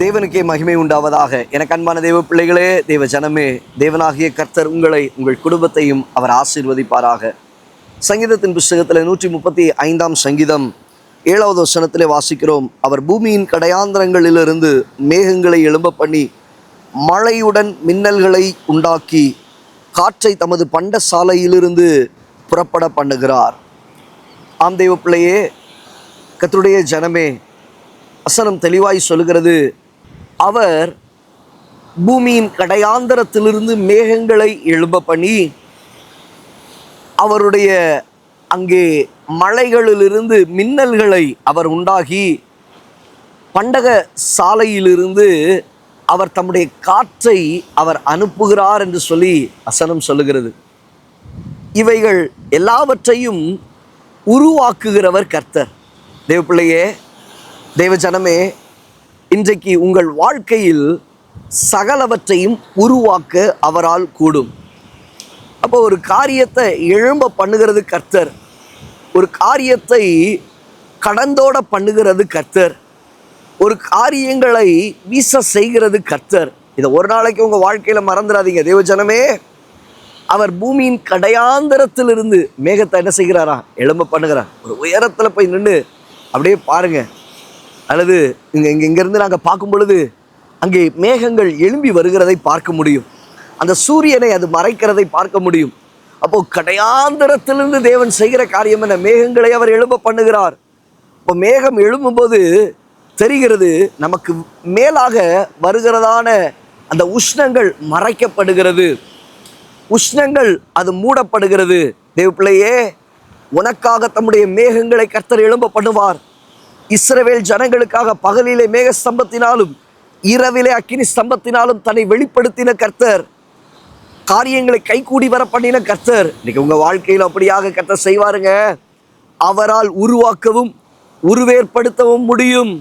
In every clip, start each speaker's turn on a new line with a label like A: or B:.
A: தேவனுக்கே மகிமை உண்டாவதாக. எனக்கு அன்பான தெய்வ பிள்ளைகளே தேவ ஜனமே தேவனாகிய கர்த்தர் உங்களை உங்கள் குடும்பத்தையும் அவர் ஆசீர்வதிப்பாராக. சங்கீதத்தின் புஸ்தகத்தில் நூற்றி முப்பத்தி ஐந்தாம் சங்கீதம் ஏழாவது வசனத்திலே வாசிக்கிறோம். அவர் பூமியின் கடையாந்திரங்களிலிருந்து மேகங்களை எழும்ப பண்ணி மழையுடன் மின்னல்களை உண்டாக்கி காற்றை தமது பண்ட சாலையிலிருந்து புறப்பட பண்ணுகிறார். ஆம் தெய்வ பிள்ளையே கத்துடைய ஜனமே வசனம் தெளிவாய் சொல்லுகிறது. அவர் பூமியின் கடையாந்தரத்திலிருந்து மேகங்களை எழும்ப பண்ணி அவருடைய அங்கே மலைகளிலிருந்து மின்னல்களை அவர் உண்டாகி பண்டக சாலையிலிருந்து அவர் தம்முடைய காற்றை அவர் அனுப்புகிறார் என்று சொல்லி வசனம் சொல்லுகிறது. இவைகள் எல்லாவற்றையும் உருவாக்குகிறவர் கர்த்தர். தேவ பிள்ளையே தேவ ஜனமே இன்றைக்கு உங்கள் வாழ்க்கையில் சகலவற்றையும் உருவாக்க அவரால் கூடும். அப்போ ஒரு காரியத்தை எழும்ப பண்ணுகிறது கர்த்தர். ஒரு காரியத்தை கடந்தோட பண்ணுகிறது கர்த்தர். ஒரு காரியங்களை வீச செய்கிறது கர்த்தர். இதை ஒரு நாளைக்கு உங்கள் வாழ்க்கையில் மறந்துடாதீங்க. தேவஜனமே அவர் பூமியின் கடையாந்தரத்திலிருந்து மேகத்தை என்ன செய்கிறாரா எலும்ப பண்ணுகிறார். ஒரு உயரத்தில் போய் நின்று அப்படியே பாருங்கள் அல்லது இங்கே இங்கே இங்கேருந்து நாங்கள் பார்க்கும் பொழுது அங்கே மேகங்கள் எழும்பி வருகிறதை பார்க்க முடியும். அந்த சூரியனை அது மறைக்கிறதை பார்க்க முடியும். அப்போ கடையாந்தரத்திலிருந்து தேவன் செய்கிற காரியம் என்ன? மேகங்களை அவர் எழும்ப பண்ணுகிறார். இப்போ மேகம் எழும்பும்போது தெரிகிறது நமக்கு மேலாக வருகிறதான அந்த உஷ்ணங்கள் மறைக்கப்படுகிறது. உஷ்ணங்கள் அது மூடப்படுகிறது. தேவ பிள்ளையே உனக்காக தம்முடைய மேகங்களை கர்த்தர் எழும்ப பண்ணுவார். இஸ்ரவேல் ஜனங்களுக்காக பகலிலே மேக ஸ்தம்பத்தினாலும் இரவிலே அக்கினி ஸ்தம்பத்தினாலும் தன்னை வெளிப்படுத்தின கர்த்தர். காரியங்களை கைகூடி வர பண்ணின கர்த்தர். இன்னைக்கு உங்கள் வாழ்க்கையில் அப்படியாக கர்த்தர் செய்வாருங்க. அவரால் உருவாக்கவும் உருவேற்படுத்தவும் முடியும்.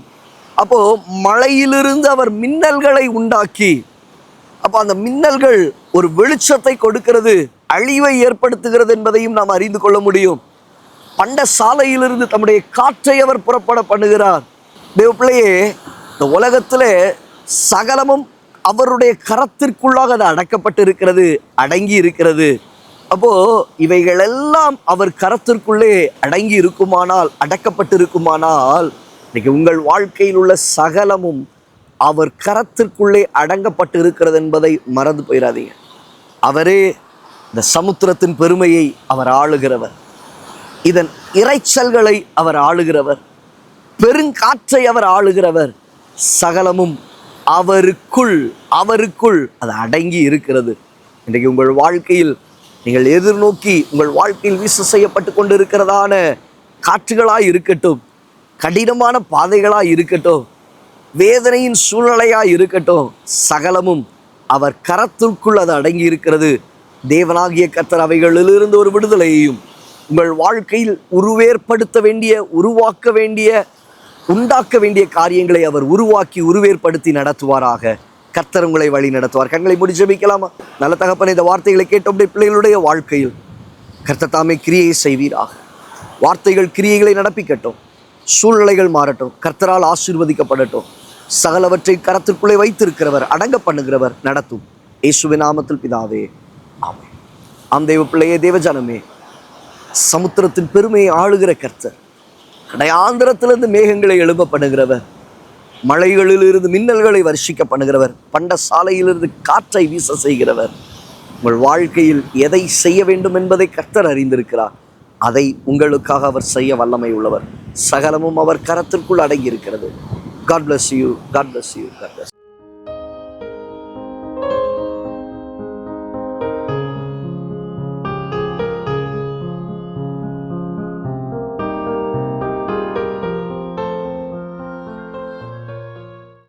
A: அப்போ மழையிலிருந்து அவர் மின்னல்களை உண்டாக்கி அப்போ அந்த மின்னல்கள் ஒரு வெளிச்சத்தை கொடுக்கிறது அழிவை ஏற்படுத்துகிறது என்பதையும் நாம் அறிந்து கொள்ள முடியும். பண்ட சாலையிலிருந்து தம்முடைய காற்றை அவர் புறப்பட பண்ணுகிறார். தேவ பிள்ளையே இந்த உலகத்தில் சகலமும் அவருடைய கரத்திற்குள்ளாக அது அடக்கப்பட்டு இருக்கிறது அடங்கி இருக்கிறது. அப்போ இவைகள் எல்லாம் அவர் கரத்திற்குள்ளே அடங்கி இருக்குமானால் அடக்கப்பட்டு இருக்குமானால் இன்னைக்கு உங்கள் வாழ்க்கையில் உள்ள சகலமும் அவர் கரத்திற்குள்ளே அடங்கப்பட்டு இருக்கிறது என்பதை மறந்து போயிடாதீங்க. அவரே இந்த சமுத்திரத்தின் பெருமையை அவர் ஆளுகிறவர். இதன் இறைச்சல்களை அவர் ஆளுகிறவர். பெருங்காற்றை அவர் ஆளுகிறவர். சகலமும் அவருக்குள் அவருக்குள் அது அடங்கி இருக்கிறது. இன்றைக்கு உங்கள் வாழ்க்கையில் நீங்கள் எதிர்நோக்கி உங்கள் வாழ்க்கையில் வீசு செய்யப்பட்டு கொண்டு இருக்கிறதான காற்றுகளாக இருக்கட்டும் கடினமான பாதைகளாக இருக்கட்டும் வேதனையின் சூழ்நிலையாக இருக்கட்டும் சகலமும் அவர் கரத்திற்குள் அது அடங்கி இருக்கிறது. தேவனாகிய கத்தர் அவைகளிலிருந்து ஒரு விடுதலையையும் உங்கள் வாழ்க்கையில் உருவேற்படுத்த வேண்டிய உருவாக்க வேண்டிய உண்டாக்க வேண்டிய காரியங்களை அவர் உருவாக்கி உருவேற்படுத்தி நடத்துவாராக. கர்த்தர் உங்களை வழி நடத்துவார். கண்களை முடி ஜெபிக்கலாமா? நல்ல தகப்பன இந்த வார்த்தைகளை கேட்டோம். பிள்ளைகளுடைய வாழ்க்கையில் கர்த்தர் தாமே கிரியை செய்வீராக. வார்த்தைகள் கிரியைகளை நடப்பிக்கட்டும். சூழ்நிலைகள் மாறட்டும். கர்த்தரால் ஆசீர்வதிக்கப்படட்டும். சகலவற்றை கரத்திற்குள்ளே வைத்திருக்கிறவர் அடங்க பண்ணுகிறவர் நடத்தும். இயேசுவின் நாமத்தில் பிதாவே ஆமே ஆம் தெய்வ பிள்ளையே தேவஜனமே சமுத்திரத்தின் பெருமையை ஆளுகிற கர்த்தர். கடையாந்திரத்திலிருந்து மேகங்களை எழுப்பப்படுகிறவர். மலைகளிலிருந்து மின்னல்களை வர்ஷிக்க பண்ணுகிறவர் பண்ட சாலையிலிருந்து காற்றை வீச செய்கிறவர். உங்கள் வாழ்க்கையில் எதை செய்ய வேண்டும் என்பதை கர்த்தர் அறிந்திருக்கிறார். அதை உங்களுக்காக அவர் செய்ய வல்லமை உள்ளவர். சகலமும் அவர் கரத்திற்குள் அடங்கி இருக்கிறது god bless you god bless you god bless